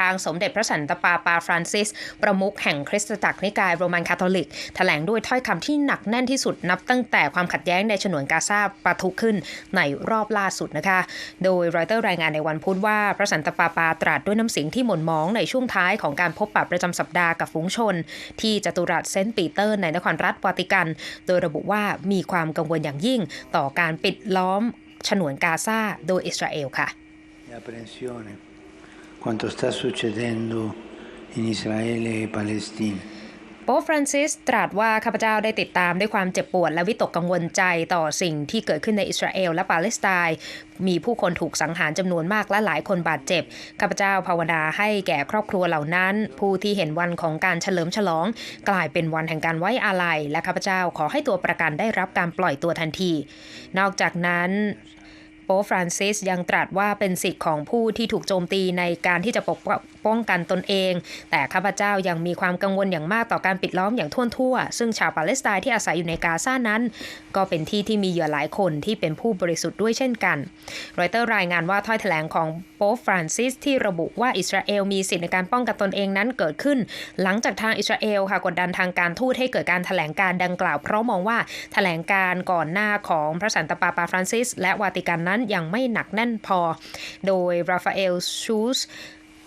ทางสมเด็จพระสันตะปาปาฟรานซิส ประมุขแห่งคริสตจักรนิกายโรมันคาทอลิก แถลงด้วยถ้อยคำที่หนักแน่นที่สุดนับตั้งแต่ความขัดแย้งในฉนวนกาซาปะทุขึ้นในรอบล่าสุดนะคะ โดยรอยเตอร์รายงานในวันพุธว่าพระสันตะปาปาตรัสด้วยน้ำเสียงที่หม่นหมองในช่วงท้ายของการพบปะประจำสัปดาห์กับฝูงชน ที่จตุรัสเซนต์ปีเตอร์ในนครรัฐวาติกัน โดยระบุว่ามีความกังวลอย่างยิ่ง ต่อการปิดล้อมฉนวนกาซาโดยอิสราเอลค่ะ quanto sta succedendo in Israele e Palestina. โป๊ฟรานซิสตรัสว่าข้าพเจ้าได้ติดตามด้วยความเจ็บปวดและวิตกกังวลใจต่อสิ่งที่เกิดขึ้นในอิสราเอลและปาเลสไตน์ มีผู้คนถูกสังหารจำนวนมากและหลายคนบาดเจ็บ ข้าพเจ้าภาวนาให้แก่ครอบครัวเหล่านั้น ผู้ที่เห็นวันของการเฉลิมฉลอง กลายเป็นวันแห่งการไว้อาลัย และข้าพเจ้าขอให้ตัวประกันได้รับการปล่อยตัวทันที นอกจากนั้น ป๊ฟรานซิสยังตรัสว่าเป็นสิทธิ์ของผู้ที่ถูกโจมตีในการที่จะปกป้องกันตนเอง แต่ข้าพเจ้ายังมีความกังวลอย่างมากต่อการปิดล้อมอย่างท่วทั่ว ซึ่งชาวปาเลสไตน์ที่อาศัยอยู่ในกาซานั้น ก็เป็นที่ที่มีเหยื่อหลายคนที่เป็นผู้บริสุทธิ์ด้วยเช่นกัน รอยเตอร์รายงานว่าถ้อยแถลงของโป๊ฟรานซิสที่ระบุว่าอิสราเอลมีสิทธิในการป้องกันตนเองนั้นเกิดขึ้น หลังจากทางอิสราเอลค่ะกดดันทางการทูตให้เกิดการแถลงการดังกล่าว เพราะมองว่าแถลงการก่อนหน้าของพระสันตะปาปาฟรานซิส และวาติกันนั้นยังไม่หนักแน่นพอ โดยราฟาเอลชูส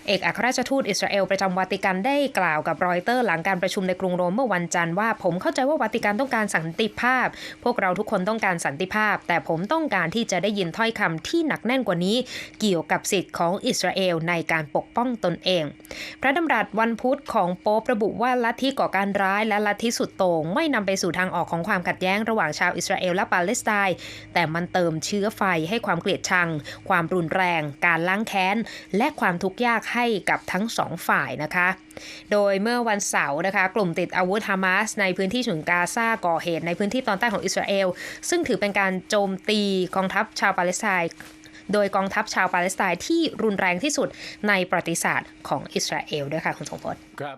เอกอัครราชทูตอิสราเอลประจำวาติกันได้กล่าวกับรอยเตอร์หลังการประชุมในกรุงโรมเมื่อวันจันทร์ว่าผมเข้าใจว่าวาติกันต้องการสันติภาพ พวกเราทุกคนต้องการสันติภาพ แต่ผมต้องการที่จะได้ยินถ้อยคำที่หนักแน่นกว่านี้ เกี่ยวกับสิทธิ์ของอิสราเอลในการปกป้องตนเอง พระดำรัสวันพุธของโป๊ประบุว่าลัทธิก่อการร้ายและลัทธิสุดโต่งไม่นำไปสู่ทางออกของความขัดแย้งระหว่างชาวอิสราเอลและปาเลสไตน์แต่มันเติมเชื้อไฟให้ความเกลียดชัง ความรุนแรง การล้างแค้น และความทุกข์ยากให้กับทั้งสองฝ่ายนะคะ โดยเมื่อวันเสาร์นะคะกลุ่มติดอาวุธฮามาสในพื้นที่ฉนวนกาซาก่อเหตุในพื้นที่ตอนใต้ของอิสราเอล ซึ่งถือเป็นการโจมตีกองทัพชาวปาเลสไตน์โดยกองทัพชาวปาเลสไตน์ที่รุนแรงที่สุดในประวัติศาสตร์ของอิสราเอลด้วยค่ะคุณสงพจน์ครับ